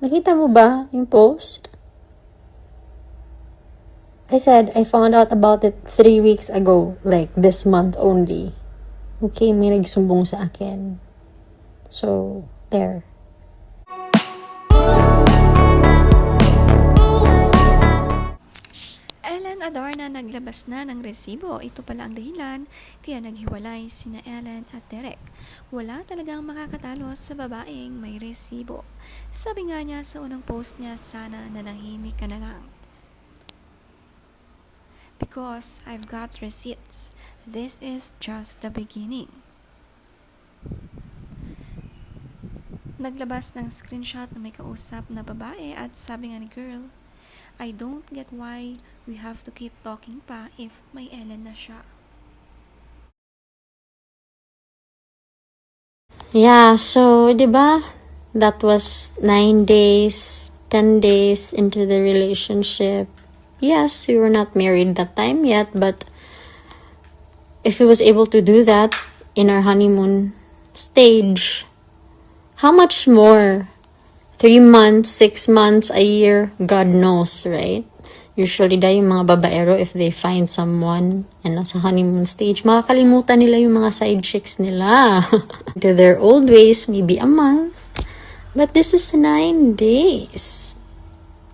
Nakita mo ba yung post? I said, I found out about it three weeks ago, like this month only. Okay, may nagsumbong sa akin. So, there. Naglabas na ng resibo. Ito pala ang dahilan kaya naghiwalay sina Ellen at Derek. Wala talagang makakatalo sa babaeng may resibo. Sabi nga niya sa unang post niya, sana nanahimik ka na lang. Because I've got receipts. This is just the beginning. Naglabas ng screenshot na may kausap na babae at sabi nga ni girl, I don't get why we have to keep talking pa if may Ellen na siya. Yeah, so, di ba? That was nine days, ten days into the relationship. Yes, we were not married that time yet, but if he was able to do that in our honeymoon stage, how much more? Three months, six months, a year, God knows, right? Usually, dahil yung mga babaero, if they find someone and nasa honeymoon stage, makakalimutan nila yung mga side chicks nila. to their old ways, maybe a month. But this is nine days.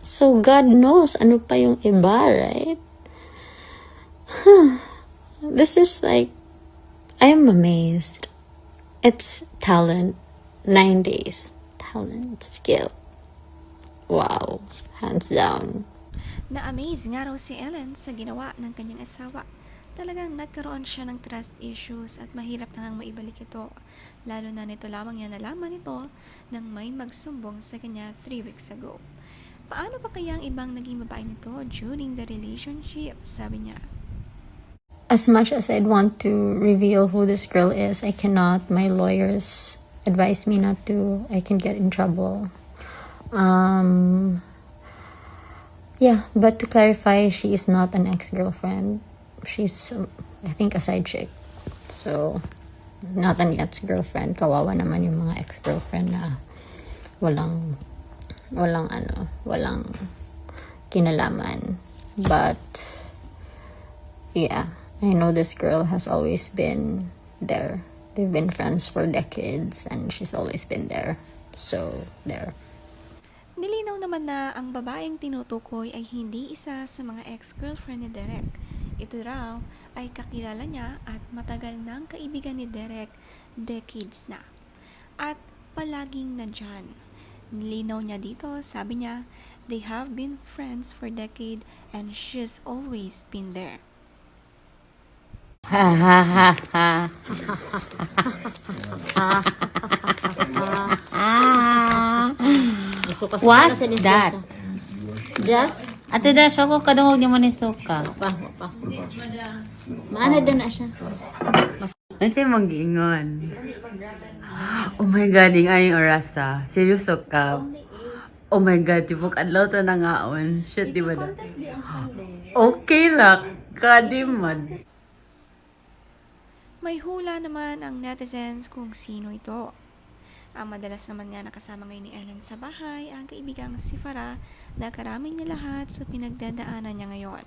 So, God knows ano pa yung iba, right? This is like, I am amazed. It's talent. Nine days. Talent, skill. Wow. Hands down. Na-amaze nga raw si Ellen sa ginawa ng kanyang asawa. Talagang nagkaroon siya ng trust issues at mahirap na nang maibalik ito. Lalo na nito lamang niya nalaman ito nang may magsumbong sa kanya 3 weeks ago. Paano pa kaya ang ibang naging babae nito during the relationship? Sabi niya. As much as I'd want to reveal who this girl is, I cannot. My lawyers advise me not to. I can get in trouble. Um, yeah, but to clarify, she is not an ex girlfriend. She's, I think, a side chick. So, not an ex girlfriend. Kawawa naman yung mga ex girlfriend na walang, walang ano, walang kinalaman. But, yeah, I know this girl has always been there. They've been friends for decades and she's always been there. So, there. Nilinaw naman na ang babaeng tinutukoy ay hindi isa sa mga ex-girlfriend ni Derek. Ito raw ay kakilala niya at matagal ng kaibigan ni Derek, decades na. At palaging nandyan. Nilinaw niya dito, sabi niya, they have been friends for decade and she's always been there. What's that? Just? Ate Dash, ako kadungog ni mo ni Suka. Pa, pa. Maana doon na siya. Ano siya mag-ingon? Oh my God, yung ayong orasa. Seryoso ka? Oh my God, tipok adlaw to na ngaon. Shit, di ba na? Okay lang. Kadimad. May hula naman ang netizens kung sino ito. Ang madalas naman nga nakasama ngayon ni Ellen sa bahay ang kaibigang si Farah na karaming niya lahat sa pinagdadaanan niya ngayon.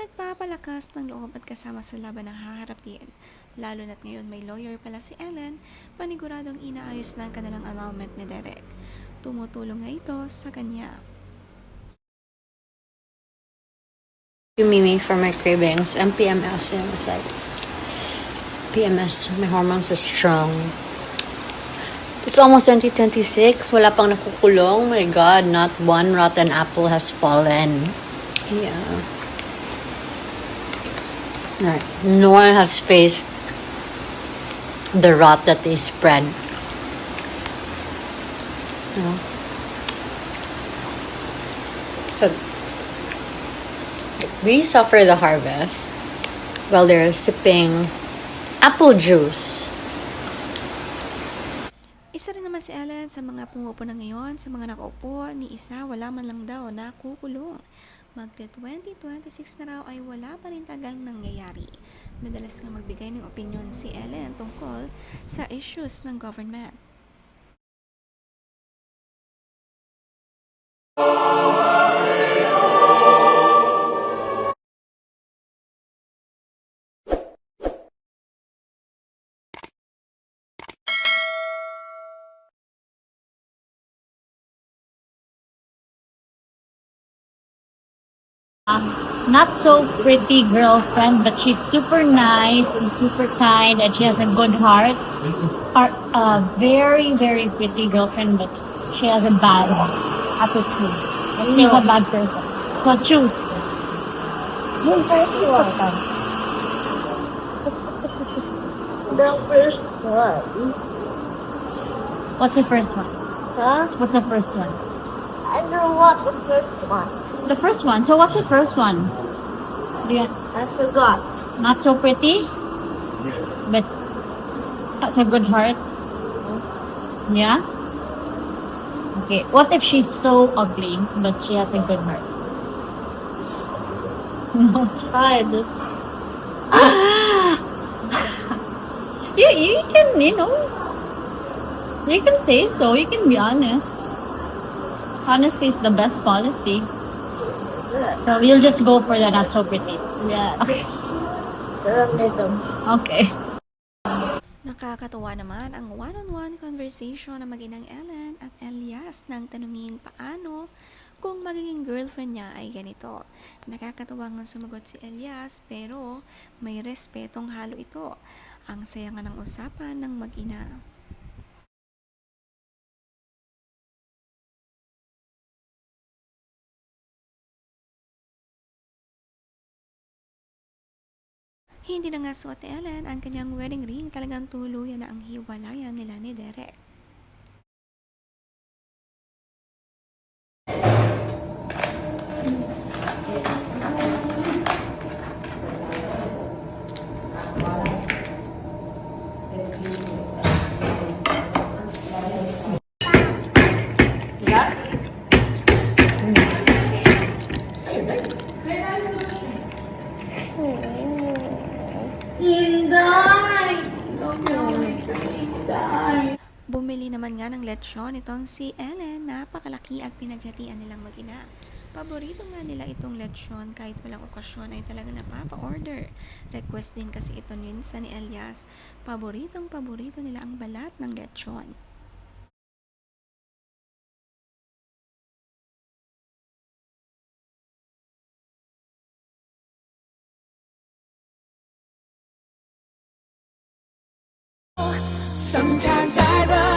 Nagpapalakas ng loob at kasama sa laban ng haharapin. Lalo na't ngayon may lawyer pala si Ellen, paniguradong inaayos na ang kanilang annulment ni Derek. Tumutulong nga ito sa kanya. You Mimi for my cravings and it's like PMS, my hormones are strong. It's almost 2026. Wala pang nakukulong. My God, not one rotten apple has fallen. Yeah. Alright. No one has faced the rot that they spread. No. So, we suffer the harvest while they're sipping apple juice. Isa rin naman si Ellen sa mga pumupo na ngayon, sa mga nakaupo, ni isa wala man lang daw na kukulong. Magte 2026 na raw ay wala pa rin tagal nangyayari. Madalas nga magbigay ng opinion si Ellen tungkol sa issues ng government. Um, not so pretty girlfriend, but she's super nice and super kind, and she has a good heart. Are a very very pretty girlfriend, but she has a bad attitude. And She's a bad person. So choose. The first one. Ah. The first one. What's the first one? Huh? What's the first one? I don't want the first one. The first one. So what's the first one? Yeah, I forgot. not so pretty, Yeah. but has a good heart. Yeah. Okay. What if she's so ugly, but she has a good heart? No, it's hard. you, you can, you know, you can say so. You can be honest. Honesty is the best policy. So we'll just go for the not so pretty. Yeah. Middle. Okay. Nakakatuwa naman ang one-on-one conversation ng mag-inang Ellen at Elias nang tanungin paano kung magiging girlfriend niya ay ganito. Nakakatuwa nga sumagot si Elias pero may respetong halo ito. Ang saya nga ng usapan ng mag-ina. Hindi na nga suot ni Ellen ang kanyang wedding ring, talagang tuluyan na ang hiwalayan nila ni Derek. Bumili naman nga ng lechon itong si Ellen, napakalaki at pinaghatian nilang mag-ina. Paborito nga nila itong lechon kahit walang okasyon ay talaga napapa-order. Request din kasi ito minsan ni Elias. Paboritong paborito nila ang balat ng lechon. Sometimes I run